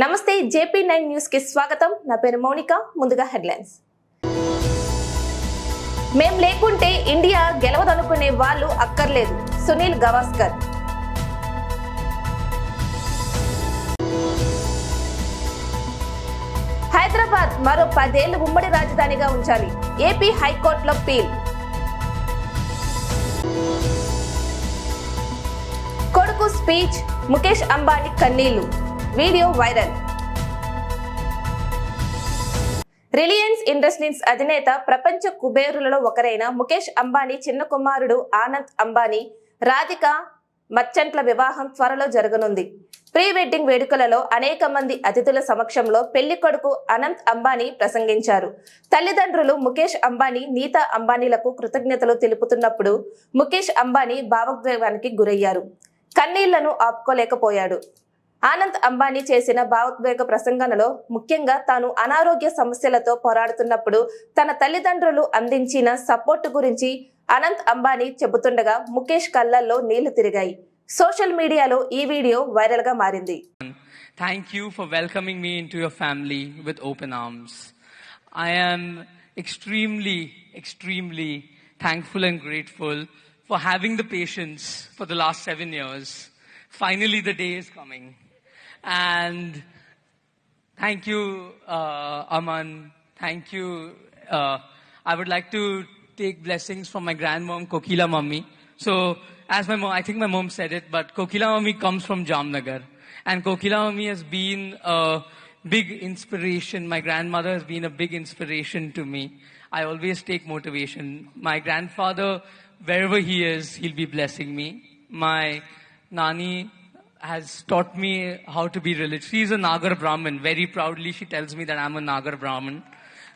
నమస్తే JP nine న్యూస్కి స్వాగతం. నా పేరు మౌనిక ముందుగా హెడ్లైన్స్. మేం లేకుంటే ఇండియా గెలవదనుకునే వాళ్ళు అక్కర్లేదు సునీల్ గవాస్కర్. హైదరాబాద్ మరో పదేళ్ళు ఉమ్మడి రాజధానిగా ఉంచాలి ఏపీ హైకోర్టులో పీల్. కొడుకు స్పీచ్ ముఖేష్ అంబానీ కన్నీళ్ళు. Video viral. రిలయన్స్ ఇండస్ట్రీస్ అధినేత ప్రపంచ కుబేరులలో ఒకరైన ముఖేష్ అంబానీ చిన్న కుమారుడు ఆనంద్ అంబానీ రాధిక మర్చెంట్ల వివాహం త్వరలో జరగనుంది. ప్రీ వెడ్డింగ్ వేడుకలలో అనేక మంది అతిథుల సమక్షంలో పెళ్ళి కొడుకు అనంత్ అంబానీ ప్రసంగించారు. తల్లిదండ్రులు ముఖేష్ అంబానీ నీతా అంబానీలకు కృతజ్ఞతలు తెలుపుతున్నప్పుడు ముఖేష్ అంబానీ భావోద్వేగానికి గురయ్యారు. కన్నీళ్ళను ఆపుకోలేకపోయాడు. ఆనంద్ అంబానీ చేసిన భావోద్వేగ ప్రసంగనలో ముఖ్యంగా తాను అనారోగ్య సమస్యలతో పోరాడుతున్నప్పుడు తన తల్లిదండ్రులు అందించిన సపోర్ట్ గురించి అనంత్ అంబానీ చెబుతుండగా ముఖేష్ కళ్ళల్లో నీళ్ళు తిరిగాయి. సోషల్ మీడియాలో ఈ వీడియో వైరల్గా మారింది thank you for welcoming me into family with open arms I'm extremely extremely thankful and grateful for having the patience for the last seven years finally the coming And thank you, uh, Aman. Thank you. Uh, I would like to take blessings from my grandmom, Kokila Mummy. So, as my mom, I think my mom said it, but Kokila Mummy comes from Jamnagar. And Kokila Mummy has been a big inspiration. My grandmother has been a big inspiration to me. I always take motivation. My grandfather, wherever he is, he'll be blessing me. My Nani has taught me how to be religious. She's a Nagar Brahmin. Very proudly, she tells me that I'm a Nagar Brahmin.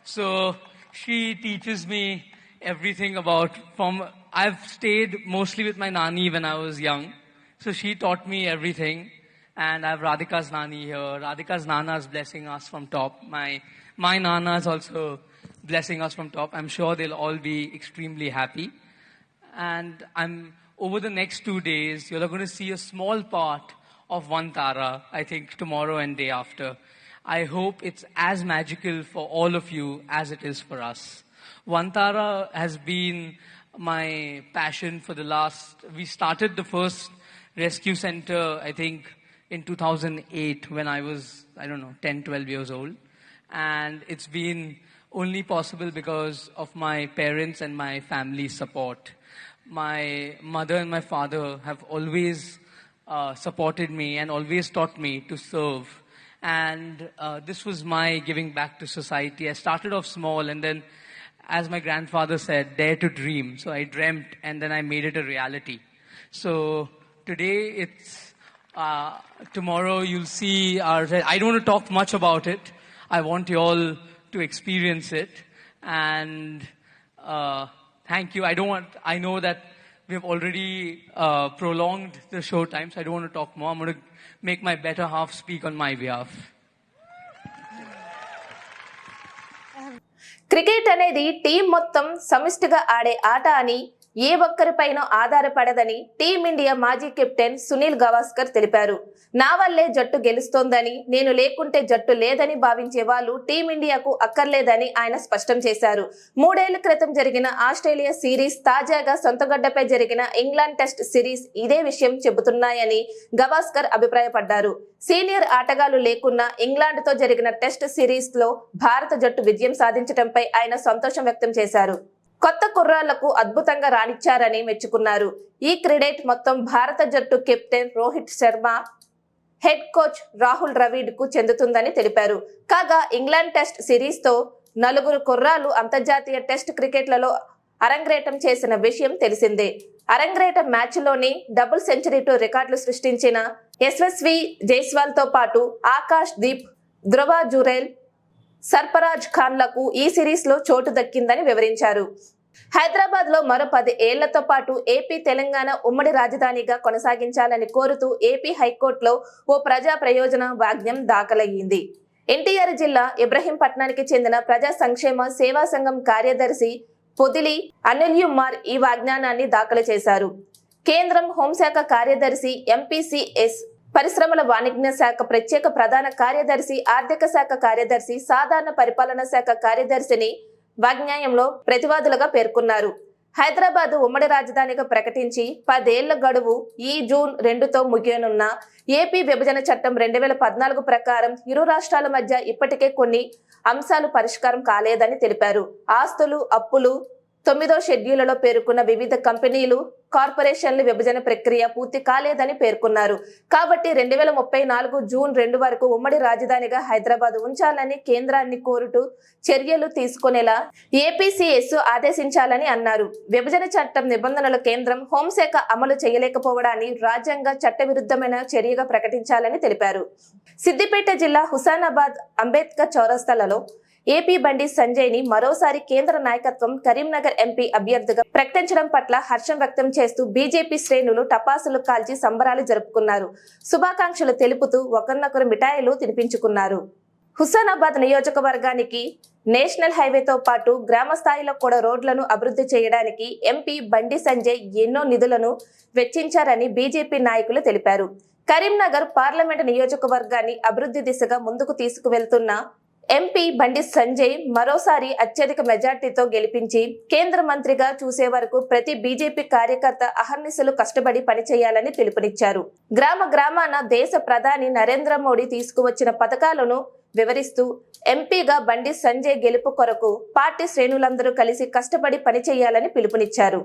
So she teaches me everything about from. I've stayed mostly with my Nani when I was young. So she taught me everything. And I have Radhika's Nani here. Radhika's Nana is blessing us from top. My, my Nana is also blessing us from top. I'm sure they'll all be extremely happy. And I'm over the next two days, you're going to see a small part of one Tara, I think tomorrow and day after. I hope it's as magical for all of you as it is for us. One Tara has been my passion for the last, we started the first rescue center, I think, in 2008 when I was, I don't know, 10, 12 years old. And it's been only possible because of my parents and my family's support. My mother and my father have always uh, supported me and always taught me to serve. And uh, this was my giving back to society. I started off small and then, as my grandfather said, dare to dream. So I dreamt and then I made it a reality. So today it's, uh, tomorrow you'll see our, I don't want to talk much about it. I want you all to experience it. And uh, thank you. I don't want, I know that we've already uh, prolonged the show time, so I don't want to talk more. I'm going to make my better half speak on my behalf. Cricket అనేది team మొత్తం సమిష్టిగా ఆడే ఆట అని ఏ ఒక్కరిపైన ఆధారపడదని team India మాజీ కెప్టెన్ సునీల్ గవాస్కర్ తెలిపారు. నా వల్లే జట్టు గెలుస్తోందని నేను లేకుంటే జట్టు లేదని భావించే వాళ్ళు టీమిండియాకు అక్కర్లేదని ఆయన స్పష్టం చేశారు. మూడేళ్ళ క్రితం జరిగిన ఆస్ట్రేలియా సిరీస్ తాజాగా సొంతగడ్డపై జరిగిన ఇంగ్లాండ్ టెస్ట్ సిరీస్ ఇదే విషయం చెబుతున్నాయని గవాస్కర్ అభిప్రాయపడ్డారు. సీనియర్ ఆటగాళ్ళు లేకున్నా ఇంగ్లాండ్తో జరిగిన టెస్ట్ సిరీస్లో భారత జట్టు విజయం సాధించడంపై ఆయన సంతోషం వ్యక్తం చేశారు. కొత్త కుర్రాళ్ళకు అద్భుతంగా రాణించారని మెచ్చుకున్నారు. ఈ క్రెడిట్ మొత్తం భారత జట్టు captain Rohit Sharma head coach Rahul ద్రవిడ్కు చెందుతుందని తెలిపారు. కాగా ఇంగ్లాండ్ టెస్ట్ సిరీస్తో నలుగురు కుర్రాలు అంతర్జాతీయ టెస్ట్ క్రికెట్లలో అరంగేటం చేసిన విషయం తెలిసిందే. అరంగేటం మ్యాచ్లోని డబుల్ సెంచరీతో రికార్డులు సృష్టించిన యశస్వి జైస్వాల్తో పాటు ఆకాష్ దీప్ ధ్రువ జురేల్ సర్పరాజ్ ఖాన్లకు ఈ సిరీస్లో చోటు దక్కిందని వివరించారు. హైదరాబాద్లో మరో పది ఏళ్ళతో పాటు ఏపీ తెలంగాణ ఉమ్మడి రాజధానిగా కొనసాగించాలని కోరుతూ ఏపీ హైకోర్టులో ఓ ప్రజా ప్రయోజన వాజ్ఞం దాఖలయ్యింది. ఎన్టీఆర్ జిల్లా ఇబ్రహీంపట్నానికి చెందిన ప్రజా సంక్షేమ సేవా సంఘం కార్యదర్శి పొదిలి అనిల్యుమార్ ఈ వాగ్ఞానాన్ని దాఖలు చేశారు. కేంద్రం హోంశాఖ కార్యదర్శి ఎంపీసీఎస్ పరిశ్రమల వాణిజ్య శాఖ ప్రత్యేక ప్రధాన కార్యదర్శి ఆర్థిక శాఖ కార్యదర్శి సాధారణ పరిపాలన శాఖ కార్యదర్శిని వాజ్ఞాయంలో ప్రతివాదులుగా పేర్కొన్నారు. హైదరాబాద్ ఉమ్మడి రాజధానిగా ప్రకటించి పదేళ్ళ గడువు ఈ జూన్ రెండుతో ముగియనున్న ఏపీ విభజన చట్టం రెండు వేల పద్నాలుగు ప్రకారం ఇరు రాష్ట్రాల మధ్య ఇప్పటికే కొన్ని అంశాలు పరిష్కారం కాలేదని తెలిపారు. ఆస్తులు అప్పులు తొమ్మిదో షెడ్యూల్లో పేర్కొన్న వివిధ కంపెనీలు కార్పొరేషన్ల విభజన ప్రక్రియ పూర్తి కాలేదని పేర్కొన్నారు. కాబట్టి రెండు వేల ముప్పై నాలుగు జూన్ రెండు వరకు ఉమ్మడి రాజధానిగా హైదరాబాద్ ఉంచాలని కేంద్రాన్ని కోరుతూ చర్యలు తీసుకునేలా ఏపీసీఎస్ ఆదేశించాలని అన్నారు. విభజన చట్టం నిబంధనలు కేంద్రం హోంశాఖ అమలు చేయలేకపోవడాన్ని రాజ్యాంగ చట్టవిరుద్ధమైన చర్యగా ప్రకటించాలని తెలిపారు. సిద్దిపేట జిల్లా హుసానాబాద్ అంబేద్కర్ చౌరస్తాలలో ఏపీ బండి సంజయ్ని మరోసారి కేంద్ర నాయకత్వం కరీంనగర్ ఎంపీ అభ్యర్థిగా ప్రకటించడం పట్ల హర్షం వ్యక్తం చేస్తూ బీజేపీ శ్రేణులు టపాసులు కాల్చి సంబరాలు జరుపుకున్నారు. శుభాకాంక్షలు తెలుపుతూ ఒకరినొకరు మిఠాయిలు తినిపించుకున్నారు. హుస్సానాబాద్ నియోజకవర్గానికి నేషనల్ హైవేతో పాటు గ్రామ స్థాయిలో కూడా రోడ్లను అభివృద్ధి చేయడానికి ఎంపీ బండి సంజయ్ ఎన్నో నిధులను వెచ్చించారని బీజేపీ నాయకులు తెలిపారు. కరీంనగర్ పార్లమెంట్ నియోజకవర్గాన్ని అభివృద్ధి దిశగా ముందుకు తీసుకువెళ్తున్న ఎంపీ బండి సంజయ్ మరోసారి అత్యధిక మెజార్టీతో గెలిపించి కేంద్ర మంత్రిగా చూసే వరకు ప్రతి బీజేపీ కార్యకర్త అహర్నిశలు కష్టపడి పనిచేయాలని పిలుపునిచ్చారు. గ్రామ గ్రామాన దేశ ప్రధాని నరేంద్ర మోడీ తీసుకువచ్చిన పథకాలను వివరిస్తూ ఎంపీగా బండి సంజయ్ గెలుపు కొరకు పార్టీ శ్రేణులందరూ కలిసి కష్టపడి పనిచేయాలని పిలుపునిచ్చారు.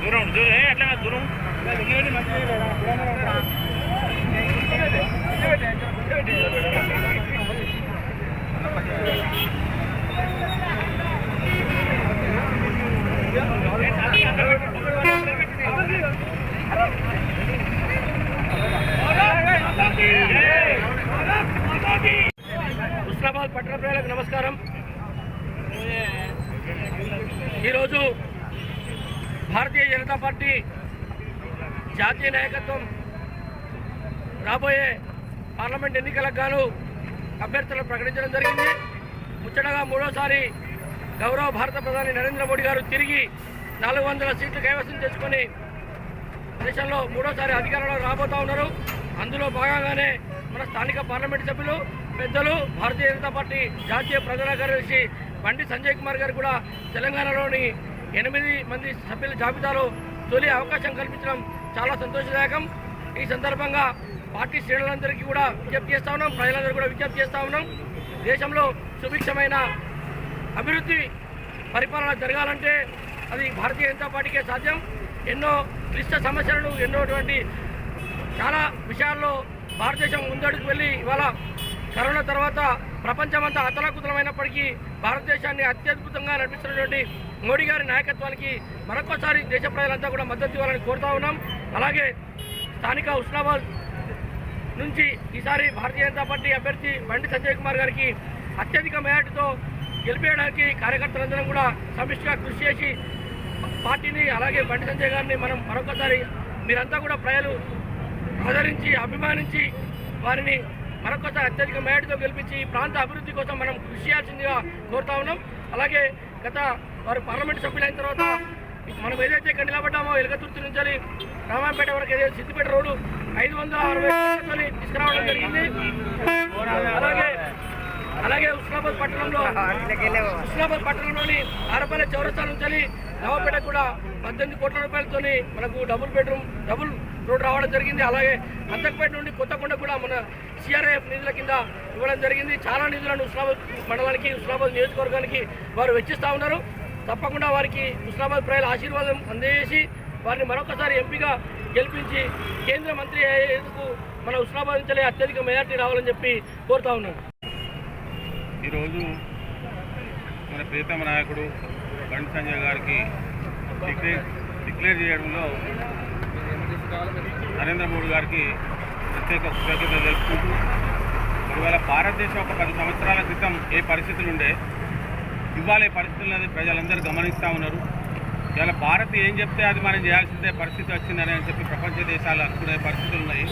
దూరం ఉండు, దూరం ఏ, అట్లా కాదు, దూరం హుస్నాబాద్ పట్టణ ప్రజలకు నమస్కారం ఈరోజు భారతీయ జనతా పార్టీ జాతీయ నాయకత్వం రాబోయే పార్లమెంట్ ఎన్నికలకు గాను అభ్యర్థులను ప్రకటించడం జరిగింది. ముచ్చటగా మూడోసారి గౌరవ భారత ప్రధాని నరేంద్ర మోడీ గారు తిరిగి నాలుగు వందల సీట్లు కైవసం చేసుకొని దేశంలో మూడోసారి అధికారంలో రాబోతా ఉన్నారు. అందులో భాగంగానే మన స్థానిక పార్లమెంట్ సభ్యులు పెద్దలు భారతీయ జనతా పార్టీ జాతీయ ప్రధాన కార్యదర్శి బండి సంజయ్ కుమార్ గారు కూడా తెలంగాణలోని ఎనిమిది మంది సభ్యుల జాబితాలో తొలి అవకాశం కల్పించడం చాలా సంతోషదాయకం. ఈ సందర్భంగా పార్టీ శ్రేణులందరికీ కూడా విజ్ఞప్తి చేస్తా ఉన్నాం. ప్రజలందరూ కూడా విజ్ఞప్తి చేస్తా ఉన్నాం. దేశంలో సుభిక్షమైన అభివృద్ధి పరిపాలన జరగాలంటే అది భారతీయ జనతా పార్టీకే సాధ్యం. ఎన్నో క్లిష్ట సమస్యలను ఎన్నోటువంటి చాలా విషయాల్లో భారతదేశం ముందడుగు వెళ్ళి ఇవాళ కరోనా తర్వాత ప్రపంచమంతా అతలాకుతలమైనప్పటికీ భారతదేశాన్ని అత్యద్భుతంగా నడిపిస్తున్నటువంటి మోడీ గారి నాయకత్వానికి మరొకసారి దేశ ప్రజలంతా కూడా మద్దతు ఇవ్వాలని కోరుతా ఉన్నాం. అలాగే స్థానిక ఉస్నాబాద్ నుంచి ఈసారి భారతీయ జనతా పార్టీ అభ్యర్థి బండి సంజయ్ కుమార్ గారికి అత్యధిక మేరటుతో గెలిపేయడానికి కార్యకర్తలందరం కూడా సమిష్టిగా కృషి చేసి పార్టీని అలాగే బండి సంజయ్ గారిని మనం మరొకసారి మీరంతా కూడా ప్రజలు ఆదరించి అభిమానించి వారిని మరొకసారి అత్యధిక మేరటుతో గెలిపించి ఈ ప్రాంత అభివృద్ధి కోసం మనం కృషి చేయాల్సిందిగా కోరుతా ఉన్నాం. అలాగే గత వారు పార్లమెంట్ సభ్యులైన తర్వాత మనం ఏదైతే ఇక్కడ నిలబడ్డామో ఎలగతుర్తి నుంచి రామాపేట వరకు ఏదైతే సిద్దిపేట రోడ్డు ఐదు వందల అరవై తీసుకురావడం జరిగింది. అలాగే అలాగే ఉస్మాబాద్ పట్టణంలో ఉస్మాబాద్ పట్టణంలోని ఆరపల్లె చౌరస్తా నుంచి నవాపేట కూడా పద్దెనిమిది కోట్ల రూపాయలతో మనకు డబుల్ బెడ్రూమ్ డబుల్ రోడ్డు రావడం జరిగింది. అలాగే అంతకుపేట నుండి కొత్తకొండ కూడా మన సిఆర్ఐఎఫ్ నిధుల కింద ఇవ్వడం జరిగింది. చాలా నిధులను ఉస్మాబాద్ మండలానికి హుస్నాబాద్ నియోజకవర్గానికి వారు వెచ్చిస్తూ ఉన్నారు. తప్పకుండా వారికి ఉస్మాబాద్ ప్రజల ఆశీర్వాదం అందజేసి వారిని మరొకసారి ఎంపీగా గెలిపించి కేంద్ర మంత్రి అయ్యేందుకు మన ఉస్మానాబాద్ నుంచి అత్యధిక మెజార్టీ రావాలని చెప్పి కోరుతా ఉన్నాను. ఈరోజు మన ప్రియతమ నాయకుడు బండి సంజయ్ గారికి డిక్లేర్ డిక్లేర్ చేయడంలో నరేంద్ర మోడీ గారికి ప్రత్యేక కృతజ్ఞతలు తెలుపుకుంటూ ఒకవేళ భారతదేశం ఒక పది సంవత్సరాల క్రితం ఏ పరిస్థితులు ఉండే ఇవాళ ఈ పరిస్థితులను ప్రజలందరూ గమనిస్తూ ఉన్నారు. ఇవాళ భారత్ ఏం చెప్తే అది మనం చేయాల్సిందే పరిస్థితి వచ్చిందని అని చెప్పి ప్రపంచ దేశాలు అనుకునే పరిస్థితులు ఉన్నాయి.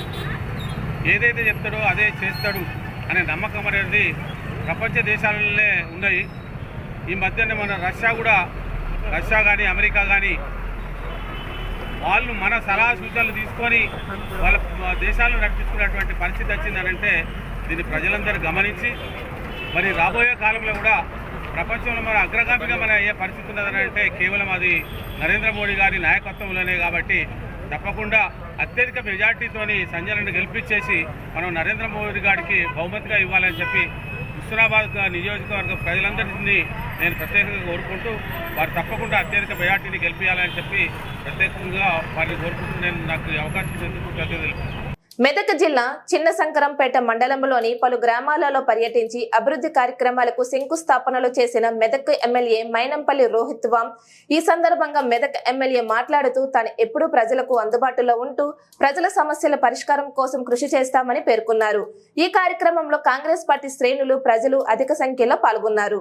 ఏదైతే చెప్తాడో అదే చేస్తాడు అనే నమ్మకం అనేది ప్రపంచ దేశాలలో ఉన్నాయి. ఈ మధ్యనే మన రష్యా కూడా రష్యా కానీ అమెరికా కానీ వాళ్ళు మన సలహా సూచనలు తీసుకొని వాళ్ళ దేశాలను నడిపించుకున్నటువంటి పరిస్థితి వచ్చిందనంటే దీన్ని ప్రజలందరూ గమనించి మరి రాబోయే కాలంలో కూడా ప్రపంచంలో మన అగ్రగామిగా మన ఏ పరిస్థితి ఉన్నదని అంటే కేవలం అది నరేంద్ర మోడీ గారి నాయకత్వంలోనే కాబట్టి తప్పకుండా అత్యధిక మెజార్టీతోని సంజలను గెలిపించేసి మనం నరేంద్ర మోడీ గారికి బహుమతిగా ఇవ్వాలని చెప్పి హుస్నాబాద్ నియోజకవర్గ ప్రజలందరినీ నేను ప్రత్యేకంగా కోరుకుంటూ వారు తప్పకుండా అత్యధిక మెజార్టీని గెలిపించాలని చెప్పి ప్రత్యేకంగా వారిని కోరుకుంటూ నేను నాకు అవకాశం ఇచ్చినందుకు కృతజ్ఞతలు మెదక్ జిల్లా చిన్న శంకరంపేట మండలంలోని పలు గ్రామాలలో పర్యటించి అభివృద్ధి కార్యక్రమాలకు శంకుస్థాపనలు చేసిన మెదక్ ఎమ్మెల్యే మైనంపల్లి రోహిత్ వామ్ ఈ సందర్భంగా మెదక్ ఎమ్మెల్యే మాట్లాడుతూ తాను ఎప్పుడూ ప్రజలకు అందుబాటులో ఉంటూ ప్రజల సమస్యల పరిష్కారం కోసం కృషి చేస్తామని పేర్కొన్నారు. ఈ కార్యక్రమంలో కాంగ్రెస్ పార్టీ శ్రేణులు ప్రజలు అధిక సంఖ్యలో పాల్గొన్నారు.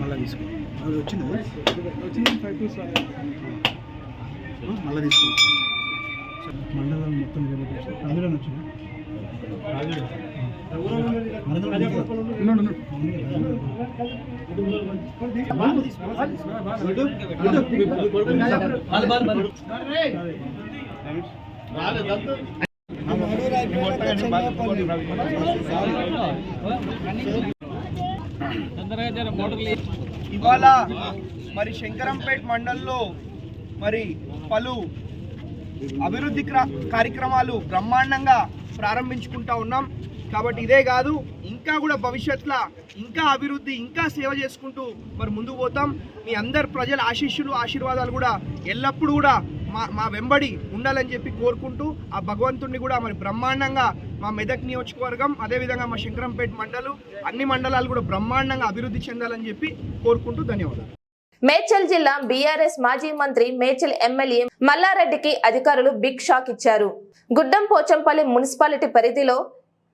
మళ్ళీ తీసుకుంటాం అది వచ్చింది వచ్చింది ఫైవ్ టూ సార్ మళ్ళీ తీసుకుంటాం మండలం మొత్తం అందులో వచ్చింది ఇవాళ మరి శంకరంపేట్ మండల్లో మరి పలు అభివృద్ధి కార్యక్రమాలు బ్రహ్మాండంగా ప్రారంభించుకుంటా ఉన్నాం. కాబట్టి ఇదే కాదు ఇంకా కూడా భవిష్యత్తులో ఇంకా అభివృద్ధి ఇంకా సేవ చేసుకుంటూ మరి ముందుకు పోతాం. మీ అందరు ప్రజల ఆశీస్సులు ఆశీర్వాదాలు కూడా ఎల్లప్పుడూ కూడా మా మా వెంబడి ఉండాలని చెప్పి కోరుకుంటూ ఆ భగవంతుడిని కూడా మరి బ్రహ్మాండంగా మా మెదక్ నియోజకవర్గం అదేవిధంగా మా శంకరంపేట మండలు అన్ని మండలాలు కూడా బ్రహ్మాండంగా అభివృద్ధి చెందాలని చెప్పి కోరుకుంటూ ధన్యవాదాలు. మేడ్చల్ జిల్లా బీఆర్ఎస్ మాజీ మంత్రి మేడ్చల్ ఎమ్మెల్యే మల్లారెడ్డికి అధికారులు బిగ్ షాక్ ఇచ్చారు. గుడ్డం పోచంపల్లి మున్సిపాలిటీ పరిధిలో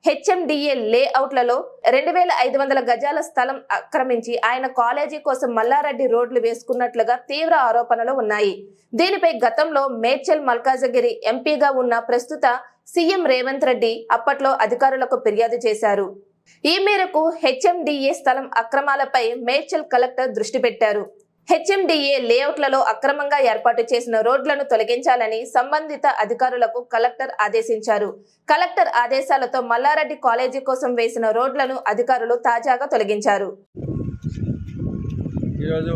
హెచ్ఎండిఏ లేఅవుట్లలో రెండు వేల ఐదు వందల గజాల స్థలం ఆక్రమించి ఆయన కాలేజీ కోసం మల్లారెడ్డి రోడ్లు వేసుకున్నట్లుగా తీవ్ర ఆరోపణలు ఉన్నాయి. దీనిపై గతంలో మేడ్చల్ మల్కాజగిరి ఎంపీగా ఉన్న ప్రస్తుత సీఎం రేవంత్ రెడ్డి అప్పట్లో అధికారులకు ఫిర్యాదు చేశారు. ఈ మేరకు హెచ్ఎండిఏ స్థలం అక్రమాలపై మేడ్చల్ కలెక్టర్ దృష్టి పెట్టారు. హెచ్ఎండిఏ లేఅవుట్లలో అక్రమంగా ఏర్పాటు చేసిన రోడ్లను తొలగించాలని సంబంధిత అధికారులకు కలెక్టర్ ఆదేశించారు. కలెక్టర్ ఆదేశాలతో మల్లారెడ్డి కాలేజీ కోసం వేసిన రోడ్లను అధికారులు తాజాగా తొలగించారు. ఈరోజు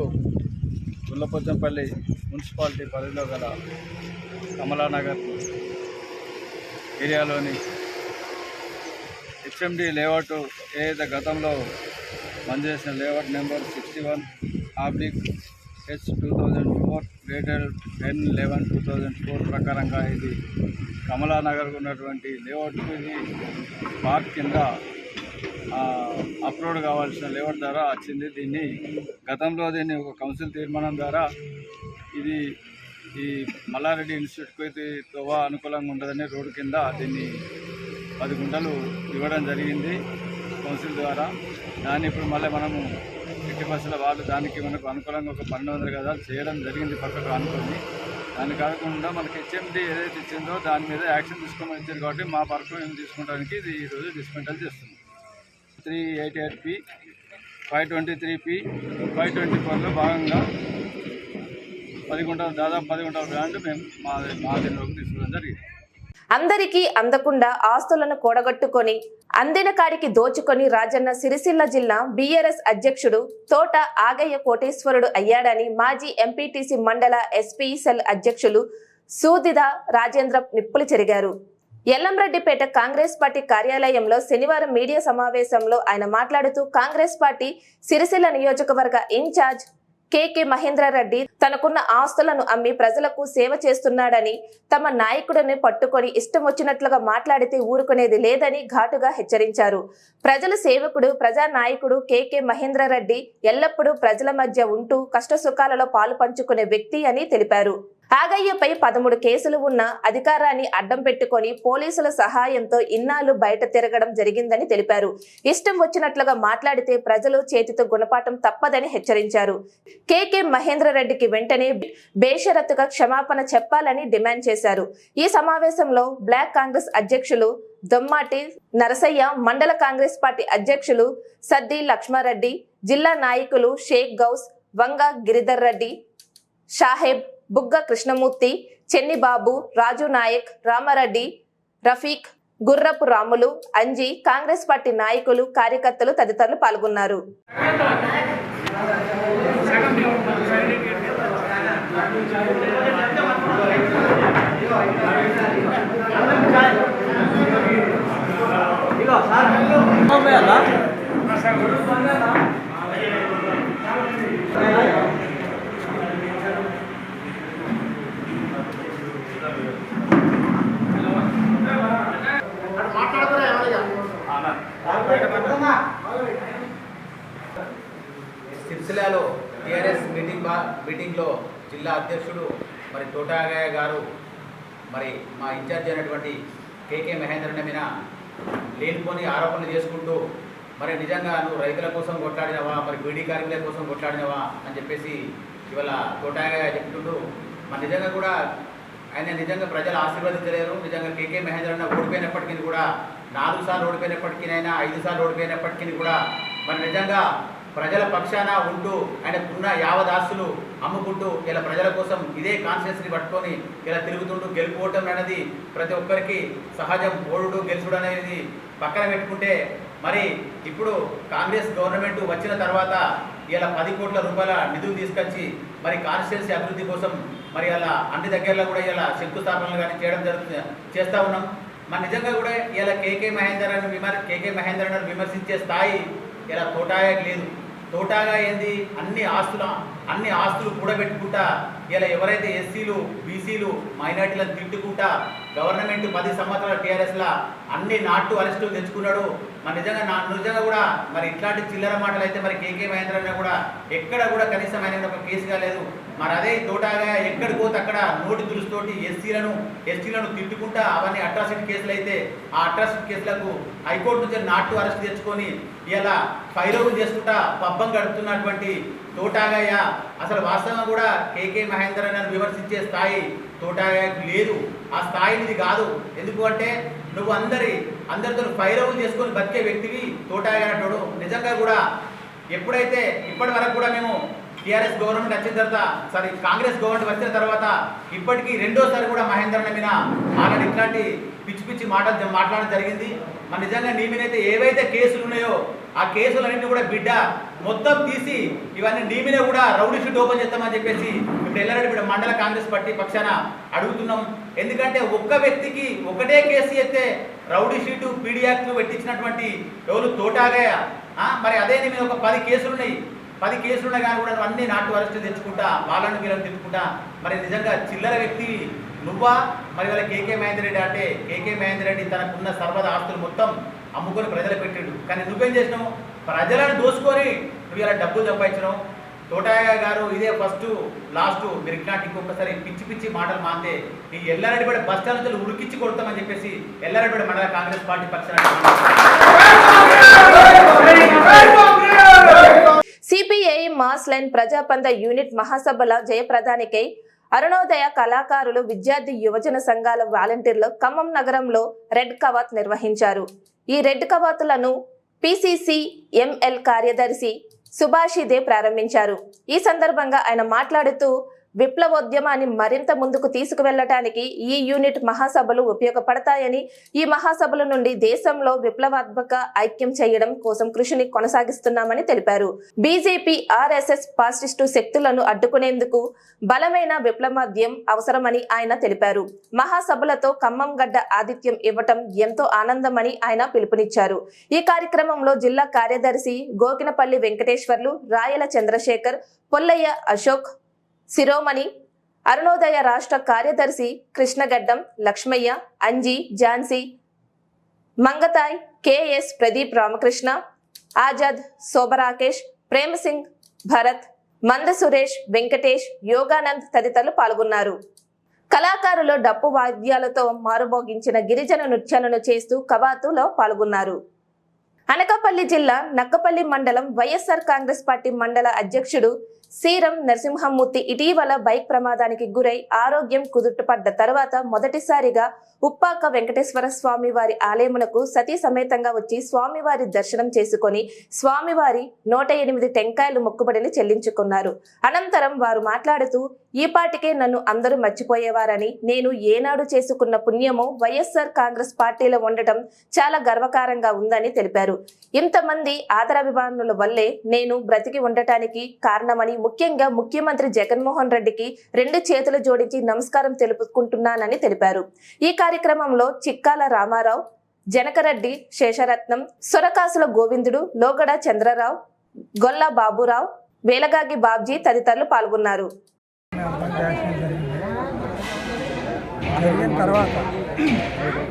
గుల్లపోచంపల్లి మున్సిపాలిటీ పరిధిలో గల కమలానగర్ ఏరియాలోని హెచ్ఎండి లేఅవుట్ ఏదైతే గతంలో మంజూరు చేసిన layout number sixty one oblique H two thousand four dated ten eleven two thousand four ప్రకారంగా ఇది కమలానగర్కు ఉన్నటువంటి లేఅవుట్కు ఇది పార్క్ కింద అప్లోడ్ కావాల్సిన లేఅవుట్ ద్వారా వచ్చింది. దీన్ని గతంలో దీన్ని ఒక కౌన్సిల్ తీర్మానం ద్వారా ఇది ఈ మల్లారెడ్డి ఇన్స్టిట్యూట్కి అయితే తోవా అనుకూలంగా ఉండదని రోడ్డు కింద దీన్ని పది గుంటలు ఇవ్వడం జరిగింది. కౌన్సిల్ ద్వారా దాన్ని ఇప్పుడు మళ్ళీ మనము ఎట్టి బస్సుల వాళ్ళు దానికి మనకు అనుకూలంగా ఒక పన్నెండు వందల గదాలు చేయడం జరిగింది పక్కకు అనుకుని దాన్ని కాకుండా మనకి హెచ్ఎండి ఏదైతే ఇచ్చిందో దాని మీద యాక్షన్ తీసుకోమని ఇచ్చారు కాబట్టి మా పరకు మేము తీసుకోవడానికి ఇది ఈరోజు డిస్మెంటల్ చేస్తుంది three eight eight P five twenty three P five twenty ఫోర్లో భాగంగా పది గుంటల దాదాపు పది గుంటల బ్రాండ్ మేము మా మా దీనిలోకి తీసుకోవడం జరిగింది. అందరికీ అందకుండా ఆస్తులను కూడగట్టుకొని అందిన కాడికి దోచుకొని రాజన్న సిరిసిల్ల జిల్లా బీఆర్ఎస్ అధ్యక్షుడు తోట ఆగయ్య కోటేశ్వరుడు అయ్యాడని మాజీ ఎంపీటీసీ మండల ఎస్పీసెల్ అధ్యక్షులు సూదిద రాజేంద్ర నిప్పులు చెరిగారు. ఎల్లంరెడ్డిపేట కాంగ్రెస్ పార్టీ కార్యాలయంలో శనివారం మీడియా సమావేశంలో ఆయన మాట్లాడుతూ కాంగ్రెస్ పార్టీ సిరిసిల్ల నియోజకవర్గ ఇన్ఛార్జ్ కేకే మహేంద్రారెడ్డి తనకున్న ఆస్తులను అమ్మి ప్రజలకు సేవ చేస్తున్నాడని తమ నాయకుడిని పట్టుకొని ఇష్టం వచ్చినట్లుగా మాట్లాడితే ఊరుకునేది లేదని ఘాటుగా హెచ్చరించారు. ప్రజల సేవకుడు ప్రజా నాయకుడు కేకే మహేంద్రారెడ్డి ఎల్లప్పుడూ ప్రజల మధ్య ఉంటూ కష్ట సుఖాలలో పాలు పంచుకునే వ్యక్తి అని తెలిపారు. ఆగయ్యపై పదమూడు కేసులు ఉన్న అధికారాన్ని అడ్డం పెట్టుకొని పోలీసుల సహాయంతో ఇన్నాళ్ళు బయట తిరగడం జరిగిందని తెలిపారు. ఇష్టం వచ్చినట్లుగా మాట్లాడితే ప్రజలు చేతితో గుణపాఠం తప్పదని హెచ్చరించారు. కేకే మహేంద్రరెడ్డికి వెంటనే బేషరత్తుగా క్షమాపణ చెప్పాలని డిమాండ్ చేశారు. ఈ సమావేశంలో బ్లాక్ కాంగ్రెస్ అధ్యక్షులు దొమ్మాటి నరసయ్య మండల కాంగ్రెస్ పార్టీ అధ్యక్షులు సద్ది లక్ష్మారెడ్డి జిల్లా నాయకులు షేక్ గౌస్ వంగ గిరిధర్ రెడ్డి షాహెబ్ బుగ్గ కృష్ణమూర్తి చెన్నిబాబు రాజు నాయక్ రామారెడ్డి రఫీక్ గుర్రపు రాములు అంజి కాంగ్రెస్ పార్టీ నాయకులు కార్యకర్తలు తదితరులు పాల్గొన్నారు. సిరిసిల్లాలో టీఆర్ఎస్ మీటింగ్ మీటింగ్లో జిల్లా అధ్యక్షుడు మరి తోటాగయ్య గారు మరి మా ఇన్ఛార్జ్ అయినటువంటి కేకే మహేంద్రన్ మీద లేనిపోని ఆరోపణలు చేసుకుంటూ మరి నిజంగా నువ్వు రైతుల కోసం కొట్లాడినవా మరి బీడీ కార్మికుల కోసం కొట్లాడినవా అని చెప్పేసి ఇవాళ తోటాగయ్య చెప్తుంటూ మరి నిజంగా కూడా ఆయన నిజంగా ప్రజలు ఆశీర్వదించలేరు నిజంగా కేకే మహేంద్రన్న ఓడిపోయినప్పటికీ కూడా నాలుగు సార్లు ఓడిపోయినప్పటికీనైనా ఐదు సార్లు ఓడిపోయినప్పటికీ కూడా మరి నిజంగా ప్రజల పక్షాన ఉంటూ ఆయనకున్న యావదాస్తులు అమ్ముకుంటూ ఇలా ప్రజల కోసం ఇదే కాన్షియస్ని పట్టుకొని ఇలా తిరుగుతుంటూ గెలుపుకోవటం అనేది ప్రతి ఒక్కరికి సహజం. ఓడుడు గెలుచుడు అనేది పక్కన పెట్టుకుంటే మరి ఇప్పుడు కాంగ్రెస్ గవర్నమెంట్ వచ్చిన తర్వాత ఇలా పది కోట్ల రూపాయల నిధులు తీసుకొచ్చి మరి కాన్స్టిట్యున్సీ అభివృద్ధి కోసం మరి అలా అన్ని దగ్గరలో కూడా ఇలా శంకుస్థాపనలు కానీ చేయడం జరుగుతుంది చేస్తూ ఉన్నాం. మన నిజంగా కూడా ఇలా కేకే మహేందర్ అని విమర్ కేకే మహేందర్ అని విమర్శించే స్థాయి ఇలా తోటాయకు లేదు. తోటాగా ఏంది? అన్ని ఆస్తుల అన్ని ఆస్తులు కూడబెట్టుకుంటా ఇలా ఎవరైతే ఎస్సీలు బీసీలు మైనార్టీలను తిట్టుకుంటా గవర్నమెంట్ పది సంవత్సరాల టీఆర్ఎస్లా అన్ని నాటు అరెస్టులు తెచ్చుకున్నాడు. మరి నిజంగా నా నిజంగా కూడా మరి ఇట్లాంటి చిల్లర మాటలు అయితే మరి కేకే మహేంద్ర కూడా ఎక్కడ కూడా కనీసం ఆయన ఒక కేసు కాలేదు మరి అదే తోటాగా ఎక్కడికి పోతే అక్కడ నోటి దురుస్తోటి ఎస్సీలను ఎస్టీలను తిట్టుకుంటా అవన్నీ అట్రాసిటీ కేసులు అయితే ఆ అట్రాసిటీ కేసులకు హైకోర్టు నుంచి నాటు అరెస్ట్ తెచ్చుకొని ఇలా ఫైరోగులు చేసుకుంటా పబ్బం గడుపుతున్నటువంటి తోటాగయ్య అసలు వాస్తవంగా కూడా కేకే మహేందర్ అని విమర్శించే స్థాయి తోటాగయ్యకు లేదు. ఆ స్థాయినిది కాదు. ఎందుకు అంటే నువ్వు అందరి అందరితో ఫైరవులు చేసుకొని బతికే వ్యక్తివి తోటాగయ్య అంటాడు నిజంగా కూడా ఎప్పుడైతే ఇప్పటి వరకు కూడా మేము టీఆర్ఎస్ గవర్నమెంట్ వచ్చిన తర్వాత సారీ కాంగ్రెస్ గవర్నమెంట్ వచ్చిన తర్వాత ఇప్పటికీ రెండోసారి కూడా మహేందర్ మీద ఆల్రెడీ ఇట్లాంటి పిచ్చి పిచ్చి మాటలు మాట్లాడడం జరిగింది. మరి నిజంగా నీ మీద ఏవైతే కేసులు ఉన్నాయో ఆ కేసులన్నింటినీ కూడా బిడ్డ మొత్తం తీసి ఇవన్నీ నీ మీద కూడా రౌడీ షీట్ ఓపెన్ చేస్తామని చెప్పేసి ఇప్పుడు ఎల్లారెడ్డి ఇప్పుడు మండల కాంగ్రెస్ పార్టీ పక్షాన అడుగుతున్నాం. ఎందుకంటే ఒక్క వ్యక్తికి ఒకటే కేసు ఎత్తే రౌడీ షీటు పీడీ పెట్టించినటువంటి ఎవరు తోటాగా మరి అదే నీ మీద ఒక పది కేసులు ఉన్నాయి పది కేసులు కూడా అన్ని నాటు అరెస్ట్ తెచ్చుకుంటా వాళ్ళని వీళ్ళని తిప్పుకుంటా మరి నిజంగా చిల్లర వ్యక్తి నువ్వా? మరి వాళ్ళ కేకే మహేందర్ రెడ్డి అంటే కేకే మహేందర్ రెడ్డి తనకున్న సర్వద ఆస్తులు మొత్తం అమ్ముకొని ప్రజలు పెట్టాడు. కానీ నువ్వేం చేసినావు? ప్రజలను దోసుకొని నువ్వు ఇలా డబ్బులు సంపాదించినావు. తోటాయ గారు ఇదే ఫస్ట్ లాస్ట్ మీరు ఇట్లాంటి ఇంకొకసారి పిచ్చి పిచ్చి మాటలు మాందే ఈ ఎల్లారెడ్డిపేట బస్ స్టాండ్ నుంచి ఉరికిచ్చి కొడతామని చెప్పేసి ఎల్లారెడ్డిపేట మండల కాంగ్రెస్ పార్టీ పక్షాన సిపిఐ మాస్లైన్ ప్రజాపంద యూనిట్ మహాసభల జయప్రదానికై అరుణోదయ కళాకారులు విద్యార్థి యువజన సంఘాల వాలంటీర్లు ఖమ్మం నగరంలో రెడ్ కవాత్ నిర్వహించారు. ఈ రెడ్ కవాతులను పిసిసి ఎంఎల్ కార్యదర్శి సుభాషిదే ప్రారంభించారు. ఈ సందర్భంగా ఆయన మాట్లాడుతూ విప్లవోద్యమాన్ని మరింత ముందుకు తీసుకువెళ్ళటానికి ఈ యూనిట్ మహాసభలు ఉపయోగపడతాయని ఈ మహాసభల నుండి దేశంలో విప్లవాత్మక ఐక్యం చేయడం కోసం కృషిని కొనసాగిస్తున్నామని తెలిపారు. బీజేపీ ఆర్ఎస్ఎస్ పాసిస్టు శక్తులను అడ్డుకునేందుకు బలమైన విప్లవాద్యం అవసరమని ఆయన తెలిపారు. మహాసభలతో ఖమ్మం గడ్డ ఆతిథ్యం ఇవ్వటం ఎంతో ఆనందమని ఆయన పిలుపునిచ్చారు. ఈ కార్యక్రమంలో జిల్లా కార్యదర్శి గోకినపల్లి వెంకటేశ్వర్లు రాయల చంద్రశేఖర్ పొల్లయ్య అశోక్ శిరోమణి అరుణోదయ రాష్ట్ర కార్యదర్శి కృష్ణగడ్డం లక్ష్మయ్య అంజీ ఝాన్సీ మంగతాయ్ కెఎస్ ప్రదీప్ రామకృష్ణ ఆజాద్ శోభరాకేష్ ప్రేమసింగ్ భరత్ మంద సురేష్ వెంకటేష్ యోగానంద్ తదితరులు పాల్గొన్నారు. కళాకారులు డప్పు వాద్యాలతో మారుమోగించిన గిరిజన నృత్యాలను చేస్తూ కవాతులో పాల్గొన్నారు. అనకాపల్లి జిల్లా నక్కపల్లి మండలం వైఎస్ఆర్ కాంగ్రెస్ పార్టీ మండల అధ్యక్షుడు సీరం నరసింహమూర్తి ఇటీవల బైక్ ప్రమాదానికి గురై ఆరోగ్యం కుదుటపడ్డ తర్వాత మొదటిసారిగా ఉప్పాక వెంకటేశ్వర స్వామి వారి ఆలయమునకు సతీ సమేతంగా వచ్చి స్వామివారి దర్శనం చేసుకొని స్వామివారి నూట ఎనిమిది టెంకాయలు మొక్కుబడిని చెల్లించుకున్నారు. అనంతరం వారు మాట్లాడుతూ ఈ పాటికే నన్ను అందరూ మర్చిపోయేవారని నేను ఏనాడు చేసుకున్న పుణ్యమో వైఎస్ఆర్ కాంగ్రెస్ పార్టీలో ఉండటం చాలా గర్వకారంగా ఉందని తెలిపారు. ఇంతమంది ఆదరాభిమానుల వల్లే నేను బ్రతికి ఉండటానికి కారణమని ముఖ్యంగా ముఖ్యమంత్రి జగన్మోహన్ రెడ్డికి రెండు చేతులు జోడించి నమస్కారం తెలుపుకుంటున్నానని తెలిపారు. ఈ కార్యక్రమంలో చిక్కాల రామారావు జనకరెడ్డి శేషరత్నం సొరకాసుల గోవిందుడు లోగడ చంద్రరావు గొల్ల బాబురావు వేలగాగి బాబ్జీ తదితరులు పాల్గొన్నారు. అర్థం జరిగింది జరిగిన తర్వాత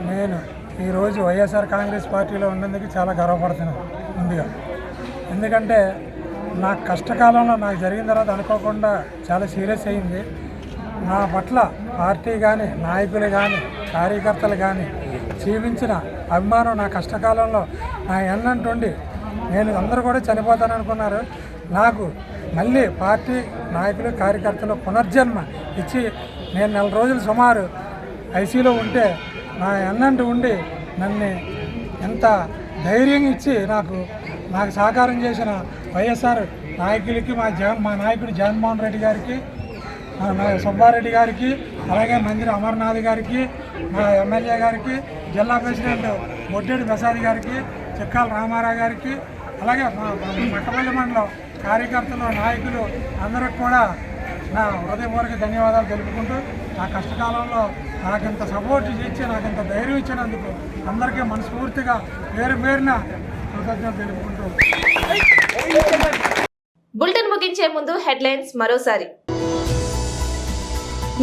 నేను ఈరోజు వైఎస్ఆర్ కాంగ్రెస్ పార్టీలో ఉన్నందుకు చాలా గర్వపడుతున్నాను ముందుగా. ఎందుకంటే నా కష్టకాలంలో నాకు జరిగిన తర్వాత అనుకోకుండా చాలా సీరియస్ అయింది. నా పట్ల పార్టీ కానీ నాయకులు కానీ కార్యకర్తలు కానీ జీవించిన అభిమానం నా కష్టకాలంలో నా ఎన్నంటుండి నేను అందరూ కూడా చనిపోతాను అనుకున్నారు నాకు మళ్ళీ పార్టీ నాయకులు కార్యకర్తలు పునర్జన్మ ఇచ్చి నేను నెల రోజులు సుమారు ఐసీలో ఉంటే నా ఎన్నంటి ఉండి నన్ను ఎంత ధైర్యం ఇచ్చి నాకు నాకు సహకారం చేసిన వైఎస్ఆర్ నాయకులకి మా జగన్ మా నాయకుడు జగన్మోహన్ రెడ్డి గారికి మా సుబ్బారెడ్డి గారికి అలాగే మందిరి అమర్నాథ్ గారికి మా ఎమ్మెల్యే గారికి జిల్లా ప్రెసిడెంట్ బొడ్డేడు ప్రసాద్ గారికి చిక్కాల రామారావు గారికి అలాగే మా మా మట్టపల్లి మండలం కార్యకర్తలు నాయకులు అందరికి కూడా నా హృదయపూర్వక ధన్యవాదాలు తెలుపుకుంటూ నా కష్టకాలంలో నాకింత సపోర్ట్ ఇచ్చి నాకింత ధైర్యం ఇచ్చినందుకు అందరికీ మనస్ఫూర్తిగా పేరు పేరున కృతజ్ఞతలు తెలుపుకుంటూ. బులెటిన్ ముగించే ముందు హెడ్లైన్స్ మరోసారి.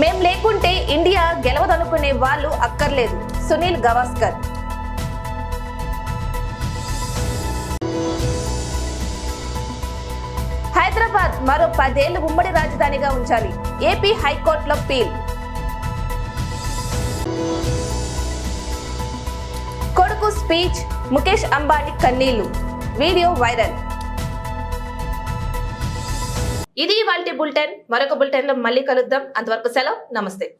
మేం లేకుంటే ఇండియా గెలవదనుకునే వాళ్ళు అక్కర్లేదు. సునీల్ గవాస్కర్. హైదరాబాద్ మరో పదేళ్ళు ఉమ్మడి రాజధానిగా ఉంచాలి. ఏపీ హైకోర్టులో పీల్. కొడుకు స్పీచ్ ముఖేష్ అంబానీ కన్నీళ్ళు. Video viral. ఇది వాళ్ళ బులెటిన్. మరొక బులెటిన్లో మళ్ళీ కలుద్దాం. అంతవరకు సెలవు. నమస్తే.